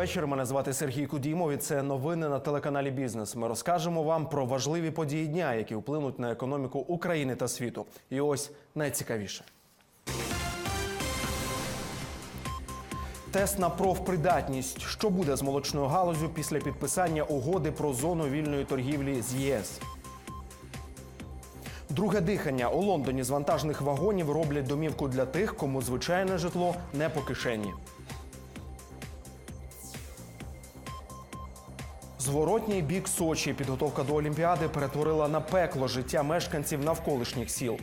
вечір. Мене звати Сергій Кудімов. і Це новини на телеканалі Бізнес. Ми розкажемо вам про важливі події дня, які вплинуть на економіку України та світу. І ось найцікавіше. Тест на профпридатність. Що буде з молочною галузю після підписання угоди про зону вільної торгівлі з ЄС? Друге дихання у Лондоні з вантажних вагонів роблять домівку для тих, кому звичайне житло не по кишені. Зворотній бік Сочі підготовка до Олімпіади перетворила на пекло життя мешканців навколишніх сіл.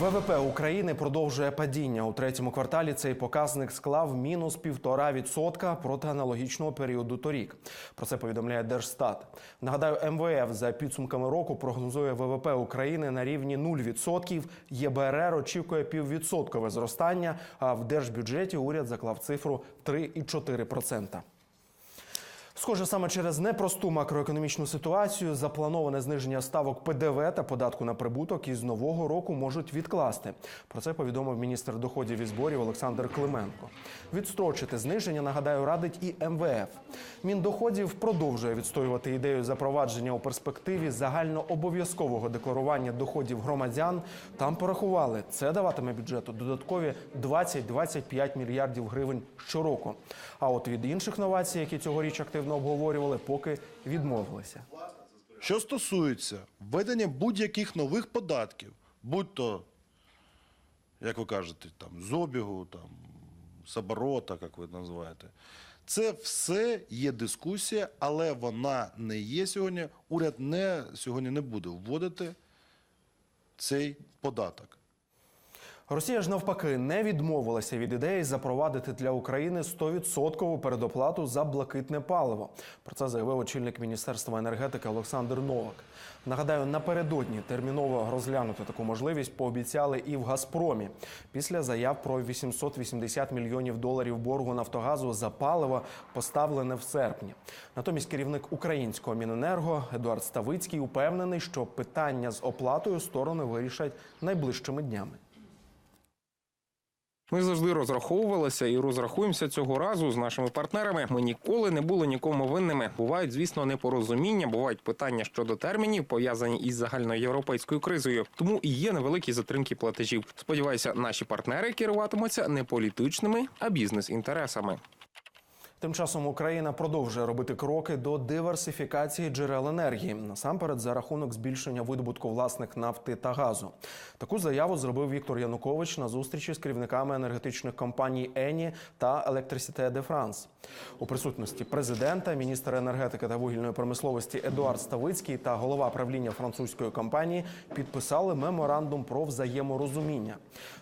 ВВП України продовжує падіння. У третьому кварталі цей показник склав мінус півтора відсотка проти аналогічного періоду торік. Про це повідомляє Держстат. Нагадаю, МВФ за підсумками року прогнозує ВВП України на рівні 0%. ЄБРР очікує піввідсоткове зростання. А в держбюджеті уряд заклав цифру 3,4%. Схоже, саме через непросту макроекономічну ситуацію заплановане зниження ставок ПДВ та податку на прибуток із нового року можуть відкласти. Про це повідомив міністр доходів і зборів Олександр Клименко. Відстрочити зниження, нагадаю, радить і МВФ. Міндоходів продовжує відстоювати ідею запровадження у перспективі загальнообов'язкового декларування доходів громадян. Там порахували, це даватиме бюджету додаткові 20-25 мільярдів гривень щороку. А от від інших новацій, які цьогоріч активно обговорювали, поки відмовилися. Що стосується введення будь-яких нових податків, будь то, як ви кажете, там, з обігу, там, з оборота, як ви називаєте, це все є дискусія, але вона не є сьогодні. Уряд не, сьогодні не буде вводити цей податок. Росія ж навпаки не відмовилася від ідеї запровадити для України 100% передоплату за блакитне паливо. Про це заявив очільник міністерства енергетики Олександр Новак. Нагадаю, напередодні терміново розглянути таку можливість пообіцяли і в Газпромі після заяв про 880 мільйонів доларів боргу Нафтогазу за паливо, поставлене в серпні. Натомість керівник українського Міненерго Едуард Ставицький упевнений, що питання з оплатою сторони вирішать найближчими днями. Ми завжди розраховувалися і розрахуємося цього разу з нашими партнерами. Ми ніколи не були нікому винними. Бувають, звісно, непорозуміння, бувають питання щодо термінів, пов'язані із загальноєвропейською кризою. Тому і є невеликі затримки платежів. Сподіваюся, наші партнери керуватимуться не політичними, а бізнес-інтересами. Тим часом Україна продовжує робити кроки до диверсифікації джерел енергії, насамперед за рахунок збільшення видобутку власних нафти та газу. Таку заяву зробив Віктор Янукович на зустрічі з керівниками енергетичних компаній Ені та Електрисіте де Франс. У присутності президента, міністра енергетики та вугільної промисловості Едуард Ставицький та голова правління французької компанії підписали меморандум про взаєморозуміння.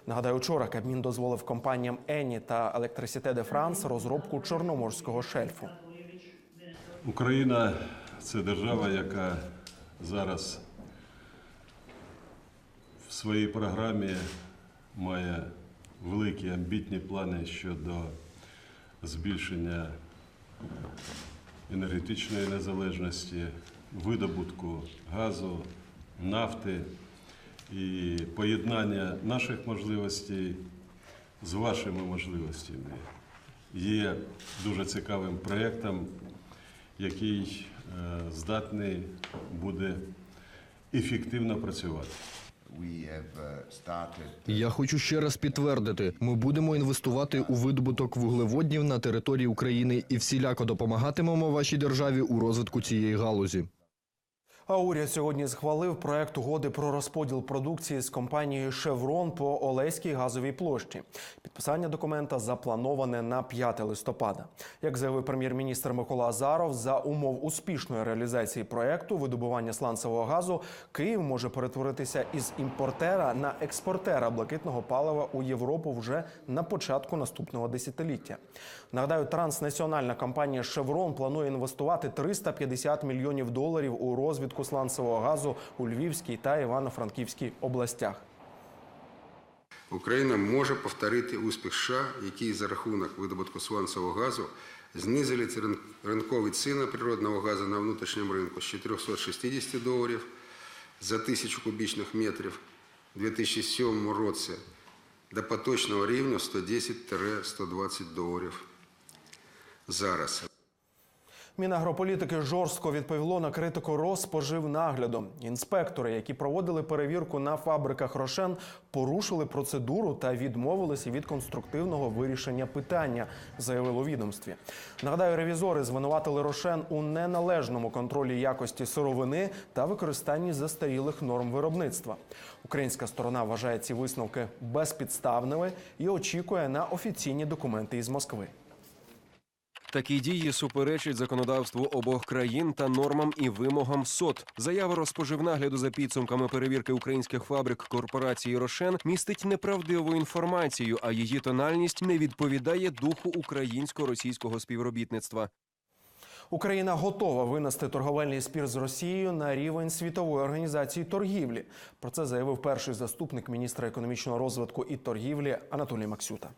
Нагадаю, вчора Кабмін дозволив компаніям Ені та Електрисіте де Франс розробку чорноморського шельфу. Україна це держава, яка зараз в своїй програмі має великі амбітні плани щодо збільшення енергетичної незалежності, видобутку газу, нафти і поєднання наших можливостей з вашими можливостями є дуже цікавим проєктом, який е, здатний буде ефективно працювати. Started Я хочу ще раз підтвердити: ми будемо інвестувати у видобуток вуглеводнів на території України і всіляко допомагатимемо вашій державі у розвитку цієї галузі. А уряд сьогодні схвалив проект угоди про розподіл продукції з компанією Шеврон по Олеській газовій площі. Підписання документа заплановане на 5 листопада. Як заявив прем'єр-міністр Микола Азаров, за умов успішної реалізації проекту видобування сланцевого газу Київ може перетворитися із імпортера на експортера блакитного палива у Європу вже на початку наступного десятиліття. Нагадаю, транснаціональна компанія Шеврон планує інвестувати 350 мільйонів доларів у розвідку сланцевого газу у Львівській та Івано-Франківській областях. Україна може повторити успіх США, які за рахунок видобутку сланцевого газу знизили ринкові ціни природного газу на внутрішньому ринку з 460 доларів за тисячу кубічних метрів у 2007 році до поточного рівня 110-120 доларів зараз. Мінагрополітики жорстко відповіло на критику Розпоживнагляду. Інспектори, які проводили перевірку на фабриках Рошен, порушили процедуру та відмовилися від конструктивного вирішення питання, заявили у відомстві. Нагадаю, ревізори звинуватили Рошен у неналежному контролі якості сировини та використанні застарілих норм виробництва. Українська сторона вважає ці висновки безпідставними і очікує на офіційні документи із Москви. Такі дії суперечать законодавству обох країн та нормам і вимогам СОТ. Заява розпоживнагляду за підсумками перевірки українських фабрик корпорації Рошен містить неправдиву інформацію, а її тональність не відповідає духу українсько-російського співробітництва. Україна готова винести торговельний спір з Росією на рівень світової організації торгівлі. Про це заявив перший заступник міністра економічного розвитку і торгівлі Анатолій Максюта.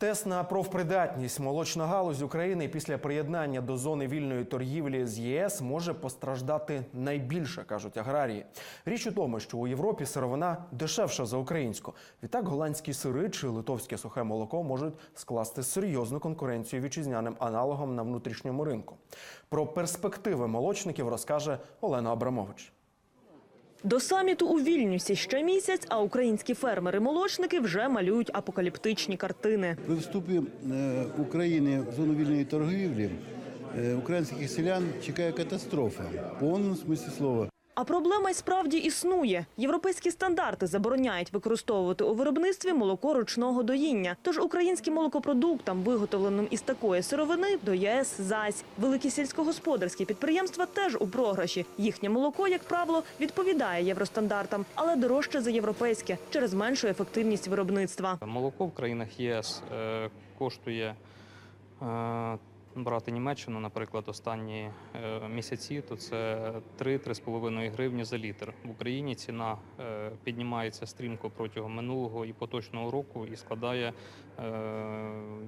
Тест на профпридатність молочна галузь України після приєднання до зони вільної торгівлі з ЄС може постраждати найбільше, кажуть аграрії. Річ у тому, що у Європі сировина дешевша за українську. Відтак голландські сири чи литовське сухе молоко можуть скласти серйозну конкуренцію вітчизняним аналогам на внутрішньому ринку. Про перспективи молочників розкаже Олена Абрамович. До саміту у Вільнюсі ще місяць, а українські фермери-молочники вже малюють апокаліптичні картини. При вступі е, України в зону вільної торгівлі е, українських селян чекає катастрофа в повному смислі слова. А проблема й справді існує. Європейські стандарти забороняють використовувати у виробництві молоко ручного доїння. Тож українським молокопродуктам, виготовленим із такої сировини, до ЄС зась. Великі сільськогосподарські підприємства теж у програші. Їхнє молоко, як правило, відповідає євростандартам, але дорожче за європейське через меншу ефективність виробництва. Молоко в країнах ЄС е, коштує е, брати Німеччину, наприклад, останні е, місяці, то це 3-3,5 гривні за літр. В Україні ціна е, піднімається стрімко протягом минулого і поточного року і складає е,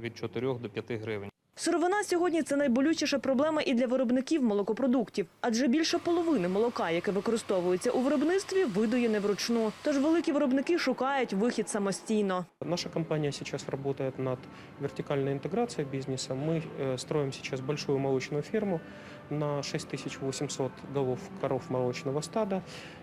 від 4 до 5 гривень. Сировина сьогодні це найболючіша проблема і для виробників молокопродуктів, адже більше половини молока, яке використовується у виробництві, видує не вручну. Тож великі виробники шукають вихід самостійно. Наша компания сейчас работает над вертикальной интеграцией бизнеса. Мы э, строим сейчас большую молочную ферму на 6800 голов коров молочного стада.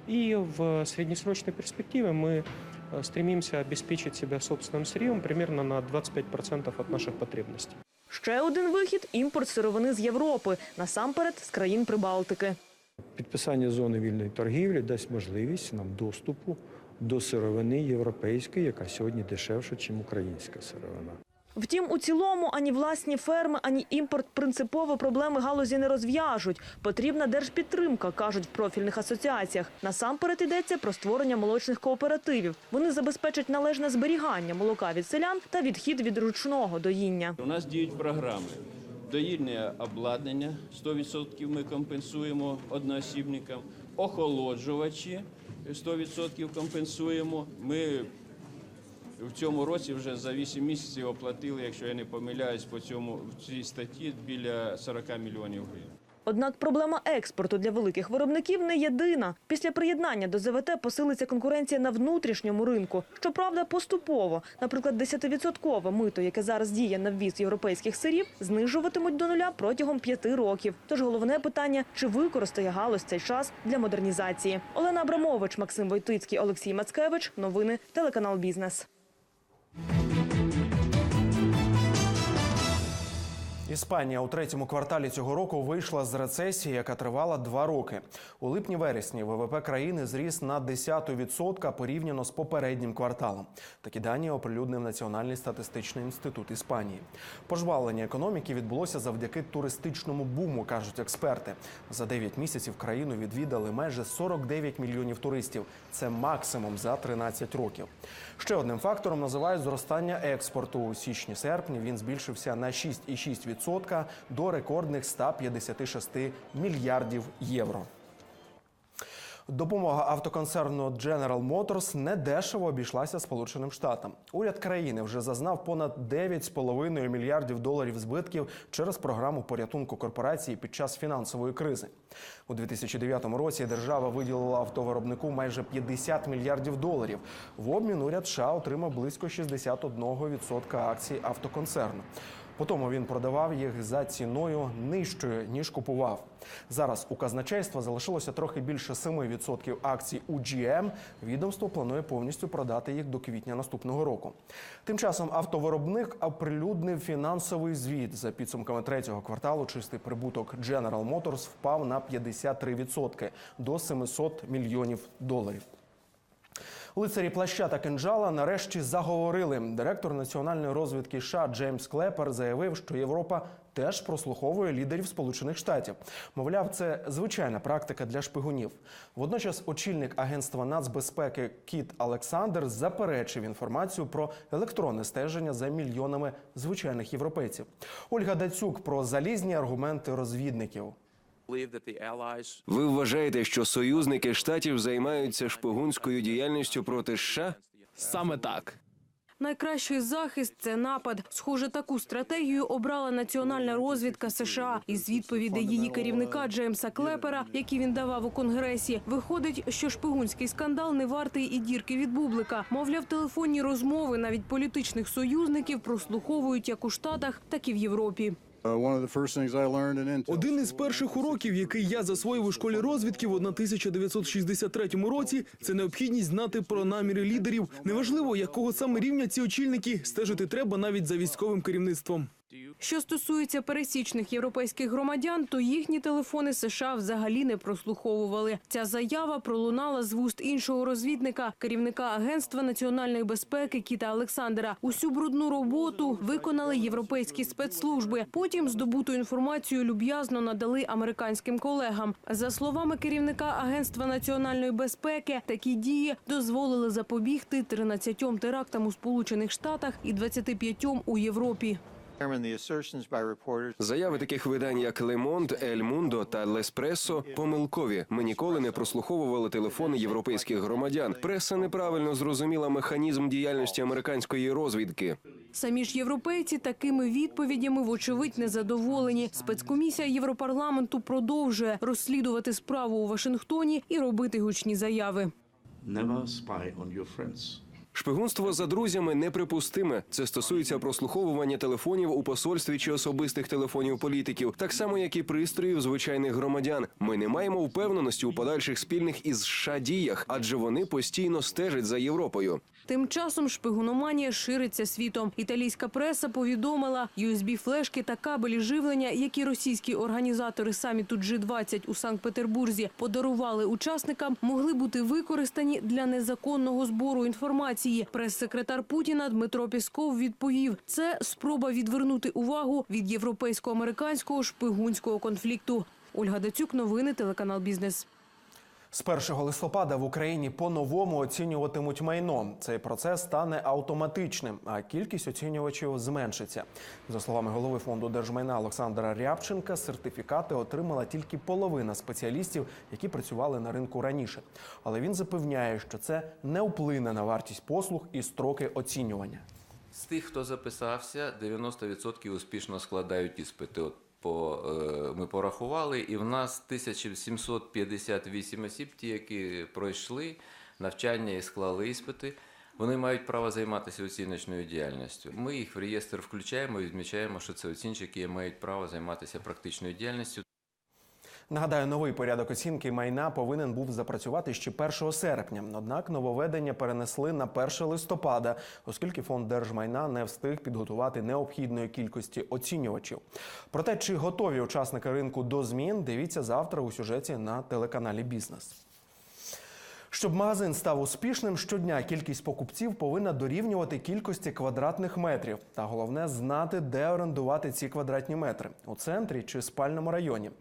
И в среднесрочной перспективе мы э, стремимся обеспечить себя собственным сырьем примерно на 25% от наших потребностей. Ще один вихід імпорт сировини з Європи, насамперед з країн Прибалтики. Підписання зони вільної торгівлі дасть можливість нам доступу до сировини європейської, яка сьогодні дешевша, ніж українська сировина. Втім, у цілому ані власні ферми, ані імпорт принципово проблеми галузі не розв'яжуть. Потрібна держпідтримка, кажуть в профільних асоціаціях. Насамперед йдеться про створення молочних кооперативів. Вони забезпечать належне зберігання молока від селян та відхід від ручного доїння. У нас діють програми. Доїльне обладнання 100% ми компенсуємо одноосібникам, охолоджувачі 100% компенсуємо. Ми в цьому році вже за 8 місяців оплатили, якщо я не помиляюсь, по цьому в цій статті біля 40 мільйонів гривень. Однак проблема експорту для великих виробників не єдина. Після приєднання до ЗВТ посилиться конкуренція на внутрішньому ринку. Щоправда, поступово. Наприклад, 10-відсоткове мито, яке зараз діє на ввіз європейських сирів, знижуватимуть до нуля протягом п'яти років. Тож головне питання, чи використає галузь цей час для модернізації. Олена Абрамович, Максим Войтицький, Олексій Мацкевич. Новини телеканал Бізнес. Іспанія у третьому кварталі цього року вийшла з рецесії, яка тривала два роки. У липні-вересні ВВП країни зріс на 10% порівняно з попереднім кварталом. Такі дані оприлюднив Національний статистичний інститут Іспанії. Пожвавлення економіки відбулося завдяки туристичному буму, кажуть експерти. За 9 місяців країну відвідали майже 49 мільйонів туристів. Це максимум за 13 років. Ще одним фактором називають зростання експорту. У січні-серпні він збільшився на 6,6% до рекордних 156 мільярдів євро. Допомога автоконцерну General Motors недешево обійшлася Сполученим Штатам. Уряд країни вже зазнав понад 9,5 мільярдів доларів збитків через програму порятунку корпорації під час фінансової кризи. У 2009 році держава виділила автовиробнику майже 50 мільярдів доларів. В обмін уряд США отримав близько 61% акцій автоконцерну. Потім він продавав їх за ціною нижчою ніж купував. Зараз у казначейства залишилося трохи більше 7% акцій у GM. Відомство планує повністю продати їх до квітня наступного року. Тим часом автовиробник оприлюднив фінансовий звіт за підсумками третього кварталу. Чистий прибуток General Motors впав на 53% до 700 мільйонів доларів. Лицарі плаща та кинджала нарешті заговорили. Директор національної розвідки США Джеймс Клепер заявив, що Європа теж прослуховує лідерів Сполучених Штатів. Мовляв, це звичайна практика для шпигунів. Водночас, очільник агентства нацбезпеки Кіт Олександр заперечив інформацію про електронне стеження за мільйонами звичайних європейців. Ольга Дацюк про залізні аргументи розвідників. Ви вважаєте, що союзники штатів займаються шпигунською діяльністю проти США? Саме так. Найкращий захист це напад. Схоже, таку стратегію обрала національна розвідка США. Із відповідей її керівника Джеймса Клепера, які він давав у конгресі, виходить, що шпигунський скандал не вартий і дірки від бублика. Мовляв, телефонні розмови навіть політичних союзників прослуховують як у Штатах, так і в Європі. Один із перших уроків, який я засвоїв у школі розвідки в 1963 році, це необхідність знати про наміри лідерів. Неважливо, якого саме рівня ці очільники стежити треба навіть за військовим керівництвом. Що стосується пересічних європейських громадян, то їхні телефони США взагалі не прослуховували. Ця заява пролунала з вуст іншого розвідника, керівника агентства національної безпеки Кіта Олександра. Усю брудну роботу виконали європейські спецслужби. Потім здобуту інформацію люб'язно надали американським колегам. За словами керівника агентства національної безпеки, такі дії дозволили запобігти 13 терактам у Сполучених Штатах і 25 у Європі. Заяви таких видань, як Le Monde, El Mundo та L'Espresso помилкові. Ми ніколи не прослуховували телефони європейських громадян. Преса неправильно зрозуміла механізм діяльності американської розвідки. Самі ж європейці такими відповідями вочевидь незадоволені. Спецкомісія Європарламенту продовжує розслідувати справу у Вашингтоні і робити гучні заяви. Шпигунство за друзями неприпустиме. Це стосується прослуховування телефонів у посольстві чи особистих телефонів політиків, так само як і пристроїв звичайних громадян. Ми не маємо впевненості у подальших спільних із США діях, адже вони постійно стежать за Європою. Тим часом шпигуноманія шириться світом. Італійська преса повідомила, USB-флешки та кабелі живлення, які російські організатори саміту G20 у Санкт-Петербурзі подарували учасникам, могли бути використані для незаконного збору інформації. Прес-секретар Путіна Дмитро Пісков відповів: це спроба відвернути увагу від європейсько-американського шпигунського конфлікту. Ольга Дацюк, новини, телеканал Бізнес. З 1 листопада в Україні по-новому оцінюватимуть майно. Цей процес стане автоматичним, а кількість оцінювачів зменшиться. За словами голови фонду держмайна Олександра Рябченка, сертифікати отримала тільки половина спеціалістів, які працювали на ринку раніше. Але він запевняє, що це не вплине на вартість послуг і строки оцінювання. З тих, хто записався, 90% успішно складають іспити. От по, е, ми порахували, і в нас 1758 осіб, ті, які пройшли навчання і склали іспити, вони мають право займатися оціночною діяльністю. Ми їх в реєстр включаємо і відмічаємо, що це оцінчики, які мають право займатися практичною діяльністю. Нагадаю, новий порядок оцінки майна повинен був запрацювати ще 1 серпня. Однак нововведення перенесли на 1 листопада, оскільки фонд держмайна не встиг підготувати необхідної кількості оцінювачів. Про те, чи готові учасники ринку до змін, дивіться завтра у сюжеті на телеканалі Бізнес. Щоб магазин став успішним, щодня кількість покупців повинна дорівнювати кількості квадратних метрів. Та головне знати, де орендувати ці квадратні метри у центрі чи спальному районі.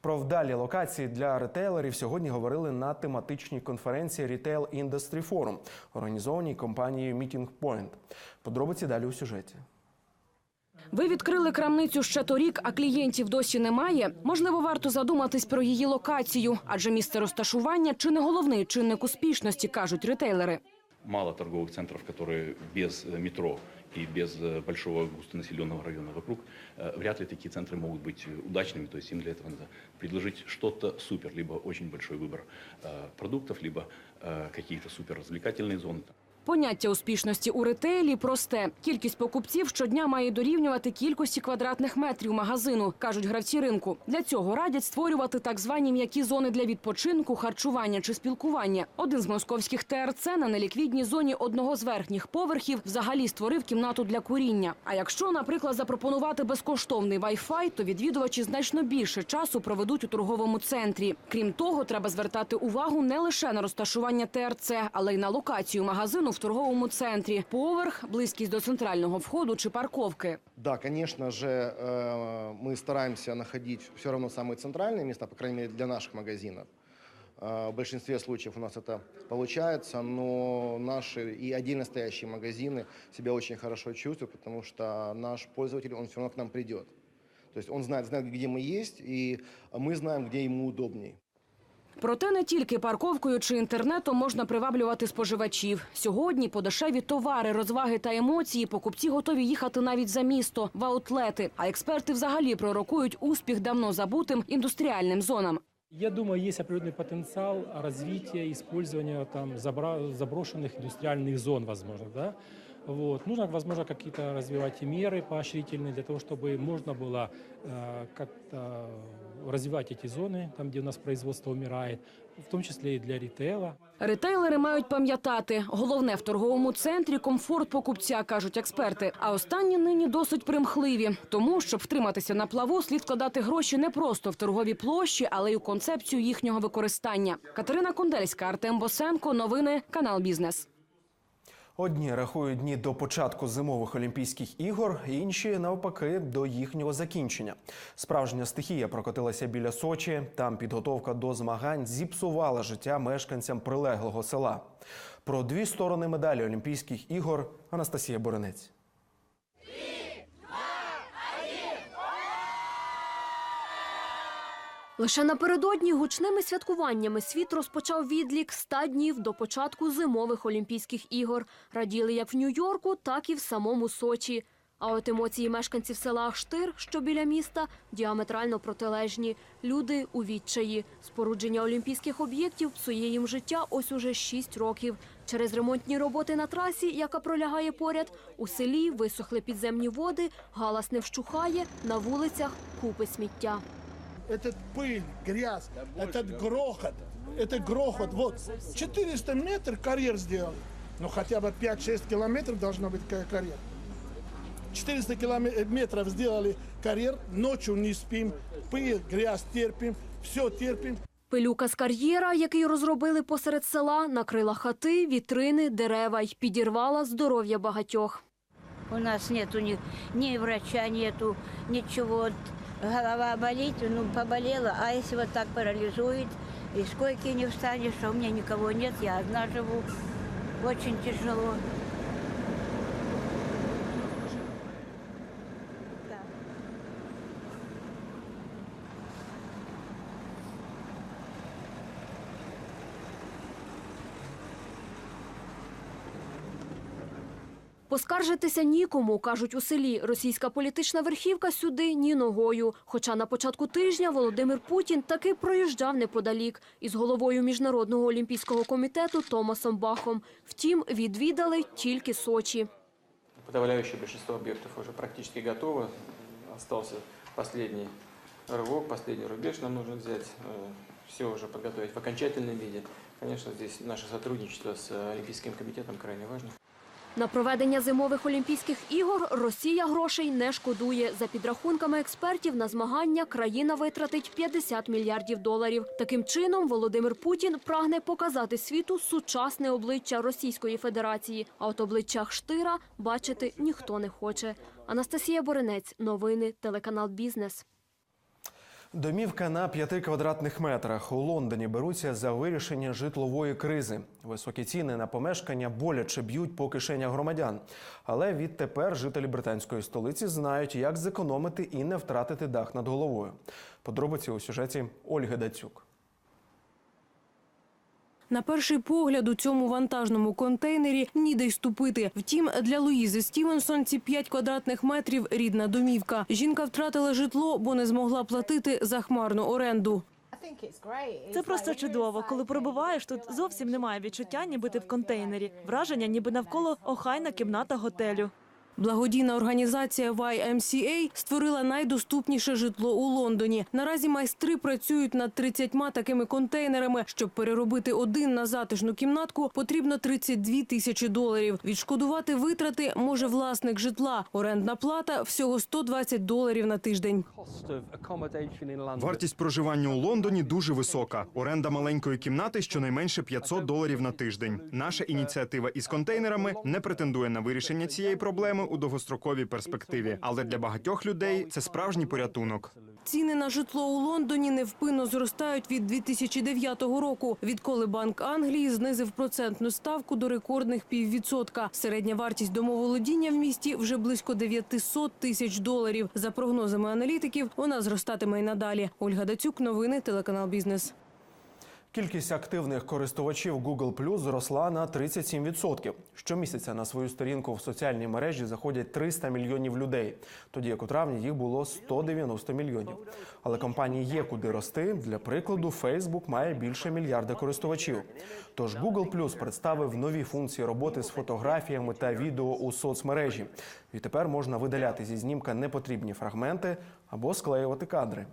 Про вдалі локації для ретейлерів сьогодні говорили на тематичній конференції Retail Industry Forum, організованій компанією Meeting Point. Подробиці далі у сюжеті. Ви відкрили крамницю ще торік, а клієнтів досі немає. Можливо, варто задуматись про її локацію, адже місце розташування чи не головний чинник успішності, кажуть ретейлери. мало торговых центров, которые без э, метро и без э, большого густонаселенного района вокруг, э, вряд ли такие центры могут быть э, удачными. То есть им для этого надо предложить что-то супер, либо очень большой выбор э, продуктов, либо э, какие-то супер развлекательные зоны. Поняття успішності у ретейлі просте. Кількість покупців щодня має дорівнювати кількості квадратних метрів магазину, кажуть гравці ринку. Для цього радять створювати так звані м'які зони для відпочинку, харчування чи спілкування. Один з московських ТРЦ на неліквідній зоні одного з верхніх поверхів взагалі створив кімнату для куріння. А якщо, наприклад, запропонувати безкоштовний Wi-Fi, то відвідувачі значно більше часу проведуть у торговому центрі. Крім того, треба звертати увагу не лише на розташування ТРЦ, але й на локацію магазину в торговому центрі, поверх, близькість до центрального входу чи парковки. Да, конечно же, э, мы стараемся находить все равно самые центральные места, по крайней мере, для наших магазинов. Э, В большинстве случаев у нас это получается, но наши и отдельно стоящие магазины себя очень хорошо чувствуют, потому что наш пользователь, он все равно к нам придет. То есть он знает, знает, где мы есть, и мы знаем, где ему удобней. Проте не тільки парковкою чи інтернетом можна приваблювати споживачів. Сьогодні подешеві товари, розваги та емоції покупці готові їхати навіть за місто, в аутлети. А експерти взагалі пророкують успіх давно забутим індустріальним зонам. Я думаю, есть определенный потенциал развития, использования там забра- заброшенных индустриальных зон, возможно, да. Вот. Нужно, возможно, какие-то развивать и меры поощрительные для того, чтобы можно было э, как-то развивать эти зоны, там, где у нас производство умирает, в том числе и для ритейла. Ретейлери мають пам'ятати, головне в торговому центрі комфорт покупця, кажуть експерти. А останні нині досить примхливі. Тому, щоб втриматися на плаву, слід вкладати гроші не просто в торгові площі, але й у концепцію їхнього використання. Катерина Кондельська, Артем Босенко. Новини канал Бізнес. Одні рахують дні до початку зимових Олімпійських ігор, інші навпаки до їхнього закінчення. Справжня стихія прокотилася біля Сочі. Там підготовка до змагань зіпсувала життя мешканцям прилеглого села. Про дві сторони медалі Олімпійських ігор Анастасія Боренець. Лише напередодні гучними святкуваннями світ розпочав відлік 100 днів до початку зимових Олімпійських ігор. Раділи як в Нью-Йорку, так і в самому Сочі. А от емоції мешканців села Ахштир, що біля міста, діаметрально протилежні. Люди у відчаї. Спорудження олімпійських об'єктів псує їм життя ось уже 6 років. Через ремонтні роботи на трасі, яка пролягає поряд, у селі висохли підземні води, галас не вщухає, на вулицях купи сміття этот пыль, грязь, этот грохот, это грохот. Вот 400 метров карьер сделали. Ну хотя бы 5-6 километров должно быть ка- карьер. 400 километров метров сделали карьер, ночью не спим, пыль, грязь терпим, все терпим. Пилюка з кар'єра, який розробили посеред села, накрила хати, вітрини, дерева й підірвала здоров'я багатьох. У нас нету ни, ни врача, нету ничего. Голова болит, ну поболела, а если вот так парализует, и с не встанешь, а у меня никого нет, я одна живу. Очень тяжело. Поскаржитися нікому, кажуть у селі. Російська політична верхівка сюди ні ногою. Хоча на початку тижня Володимир Путін таки проїжджав неподалік із головою Міжнародного олімпійського комітету Томасом Бахом. Втім, відвідали тільки Сочі. Подавляющее большинство объектов уже практически готово. Остался последний рывок, последний рубеж нам нужно взять. Все уже подготовить в окончательном виде. Конечно, здесь наше сотрудничество с Олимпийским комитетом крайне важно. На проведення зимових Олімпійських ігор Росія грошей не шкодує. За підрахунками експертів, на змагання країна витратить 50 мільярдів доларів. Таким чином, Володимир Путін прагне показати світу сучасне обличчя Російської Федерації. А от обличчя Штира бачити ніхто не хоче. Анастасія Боренець, новини, телеканал Бізнес. Домівка на п'яти квадратних метрах у Лондоні беруться за вирішення житлової кризи. Високі ціни на помешкання боляче б'ють по кишенях громадян. Але відтепер жителі британської столиці знають, як зекономити і не втратити дах над головою. Подробиці у сюжеті Ольги Дацюк. На перший погляд у цьому вантажному контейнері ніде й ступити. Втім, для Луїзи Стівенсон ці 5 квадратних метрів – рідна домівка. Жінка втратила житло, бо не змогла платити за хмарну оренду. Це просто чудово. Коли перебуваєш, тут зовсім немає відчуття, ніби ти в контейнері. Враження, ніби навколо охайна кімната готелю. Благодійна організація YMCA створила найдоступніше житло у Лондоні. Наразі майстри працюють над 30 такими контейнерами. Щоб переробити один на затишну кімнатку, потрібно 32 тисячі доларів. Відшкодувати витрати може власник житла. Орендна плата всього 120 доларів на тиждень. Вартість проживання у Лондоні дуже висока. Оренда маленької кімнати щонайменше 500 доларів на тиждень. Наша ініціатива із контейнерами не претендує на вирішення цієї проблеми у довгостроковій перспективі, але для багатьох людей це справжній порятунок. Ціни на житло у Лондоні невпинно зростають від 2009 року, відколи Банк Англії знизив процентну ставку до рекордних піввідсотка. Середня вартість домоволодіння в місті вже близько 900 тисяч доларів. За прогнозами аналітиків, вона зростатиме й надалі. Ольга Дацюк, новини, телеканал Бізнес. Кількість активних користувачів Google Plus зросла на 37%. Щомісяця на свою сторінку в соціальній мережі заходять 300 мільйонів людей, тоді як у травні їх було 190 мільйонів. Але компанії є куди рости. Для прикладу, Facebook має більше мільярда користувачів. Тож Google Plus представив нові функції роботи з фотографіями та відео у соцмережі. Відтепер можна видаляти зі знімка непотрібні фрагменти або склеювати кадри.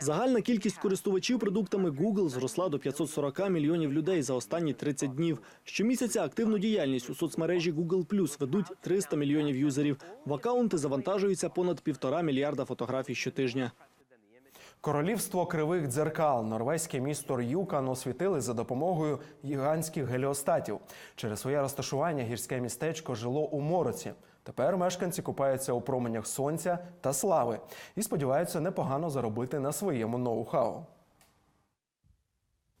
Загальна кількість користувачів продуктами Google зросла до 540 мільйонів людей за останні 30 днів. Щомісяця активну діяльність у соцмережі Google Plus ведуть 300 мільйонів юзерів. В акаунти завантажується понад півтора мільярда фотографій щотижня. Королівство кривих дзеркал, норвезьке місто Р'юкан освітили за допомогою гігантських геліостатів. Через своє розташування гірське містечко жило у мороці. Тепер мешканці купаються у променях сонця та слави і сподіваються непогано заробити на своєму ноу-хау.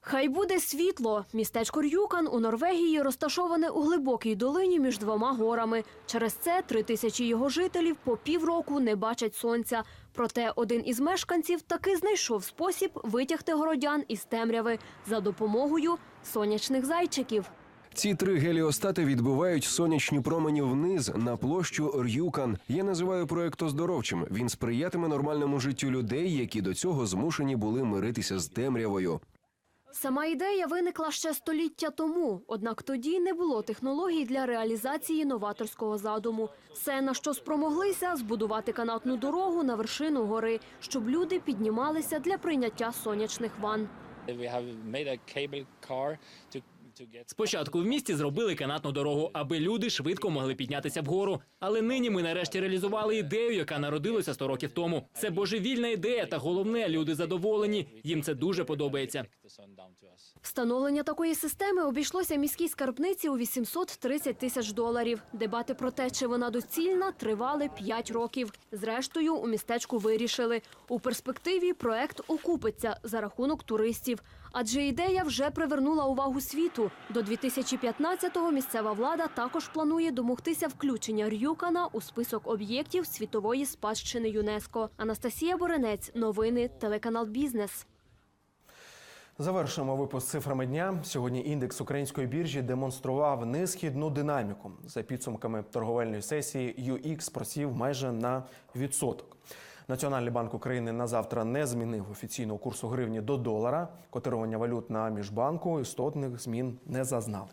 Хай буде світло. Містечко Рюкан у Норвегії розташоване у глибокій долині між двома горами. Через це три тисячі його жителів по півроку не бачать сонця. Проте один із мешканців таки знайшов спосіб витягти городян із темряви за допомогою сонячних зайчиків. Ці три геліостати відбивають сонячні промені вниз на площу Р'юкан. Я називаю проект оздоровчим. Він сприятиме нормальному життю людей, які до цього змушені були миритися з темрявою. Сама ідея виникла ще століття тому, однак тоді не було технологій для реалізації новаторського задуму. Все, на що спромоглися, збудувати канатну дорогу на вершину гори, щоб люди піднімалися для прийняття сонячних ванн. Спочатку в місті зробили канатну дорогу, аби люди швидко могли піднятися вгору. Але нині ми нарешті реалізували ідею, яка народилася 100 років тому. Це божевільна ідея, та головне, люди задоволені. Їм це дуже подобається. Встановлення такої системи обійшлося міській скарбниці у 830 тисяч доларів. Дебати про те, чи вона доцільна, тривали 5 років. Зрештою, у містечку вирішили. У перспективі проект окупиться за рахунок туристів. Адже ідея вже привернула увагу світу. До 2015-го місцева влада також планує домогтися включення Рюкана у список об'єктів світової спадщини ЮНЕСКО. Анастасія Боренець, новини, телеканал Бізнес. Завершуємо випуск цифрами дня. Сьогодні індекс української біржі демонстрував несхідну динаміку. За підсумками торговельної сесії UX просів майже на відсоток. Національний банк України на завтра не змінив офіційного курсу гривні до долара. Котирування валют на міжбанку істотних змін не зазнали.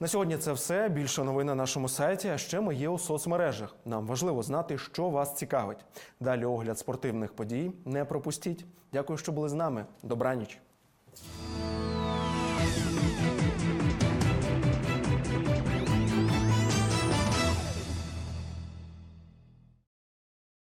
На сьогодні це все. Більше новин на нашому сайті. А ще ми є у соцмережах. Нам важливо знати, що вас цікавить. Далі огляд спортивних подій. Не пропустіть. Дякую, що були з нами. Добраніч.